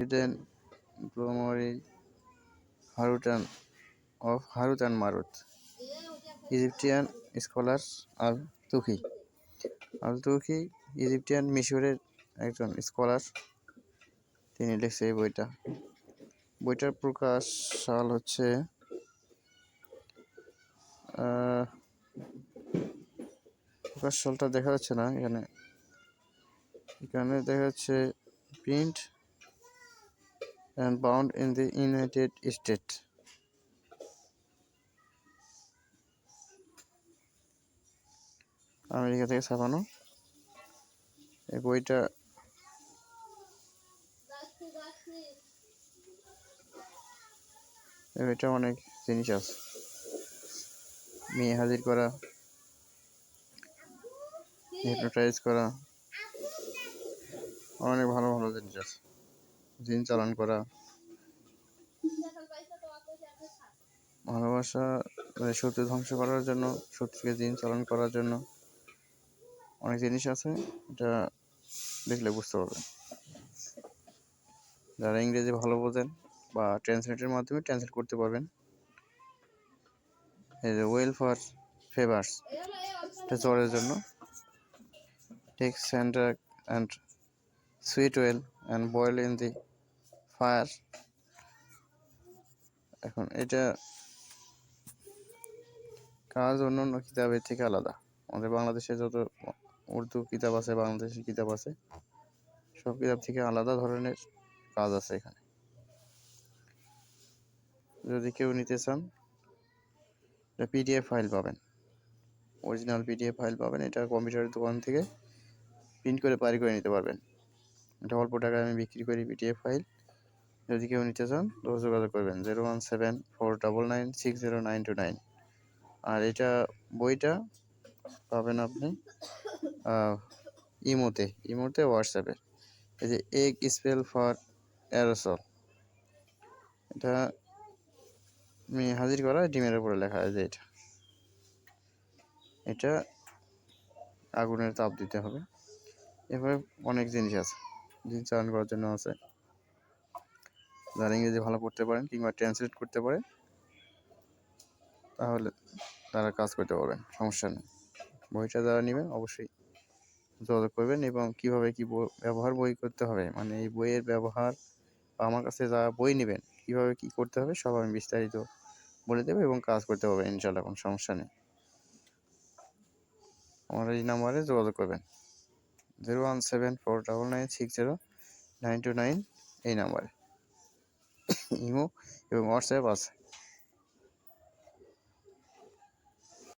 hidden glory Harutan of Harut Marut. Egyptian scholar Al Tuki Al Tuki Egyptian মিশরের একজন scholar তিনি লিখছে এই বইটা বইটার প্রকাশ সাল হচ্ছে প্রকাশ সালটা দেখা যাচ্ছে না এখানে এখানে দেখা যাচ্ছে print bound in the United State America থেকে ছাপানো এই বইটা এই বইটা অনেক জিনিস আছে। মেয়ে হাজির করা হিপনোটাইজ করা, অনেক ভালো ভালো জিনিস আছে। জিন চালান করা। ভালোবাসা মানে শত্রু ধ্বংস করার জন্য, শত্রুকে দিন চালান করার জন্য অনেক জিনিস আছে, এটা দেখলে বুঝতে পারবেন। যারা ইংরেজি ভালো বোঝেন বা ট্রান্সলেটের মাধ্যমে ট্রান্সলেট করতে পারবেন। এই যে ওয়েল ফেভার্স এটা জ্বরের জন্য। Take sander and sweet oil and boil in the fire. এখন এটা কাজ অন্য অন্য কিতাবের থেকে আলাদা। আমাদের বাংলাদেশে যত উর্দু কিতাব আছে, বাংলাদেশি কিতাব আছে, সব কিতাব থেকে আলাদা ধরনের কাজ আছে এখানে। যদি কেউ নিতে চান, এটা পিডিএফ ফাইল পাবেন। অরিজিনাল পিডিএফ ফাইল পাবেন। এটা কম্পিউটারের দোকান থেকে প্রিন্ট করে পারি করে নিতে পারবেন। এটা অল্প টাকায় আমি বিক্রি করি পিডিএফ ফাইল। যদি কেউ নিতে চান তো যোগাযোগ করবেন zero one seven four double nine six zero nine two nine. আর এটা বইটা পাবেন আপনি ইমোতে ইমোতে হোয়াটসঅ্যাপে এই যে এগ স্পেল ফর অ্যারোসল। এটা আমি হাজির করা ডিমের উপরে লেখা আছে এটা। এটা আগুনের তাপ দিতে হবে। এভাবে অনেক জিনিস আছে, জিনিস চালান করার জন্য আছে। যারা ইংরেজি ভালো পড়তে পারেন কিংবা ট্রান্সলেট করতে পারেন তাহলে তারা কাজ করতে পারবেন, সমস্যা নেই। বইটা যারা নেবেন অবশ্যই যোগাযোগ করবেন এবং কীভাবে কি ব্যবহার বই করতে হবে মানে এই বইয়ের ব্যবহার আমার কাছে যারা বই নেবেন, কীভাবে কি করতে হবে সব আমি বিস্তারিত বলে দেবো এবং কাজ করতে পারবেন ইনশাল্লাহ কোনো সমস্যা নেই। আমার এই নাম্বারে যোগাযোগ করবেন। Zero one seven four double nine six zero nine two nine এই নাম্বারে। ইমো এবং হোয়াটসঅ্যাপ আছে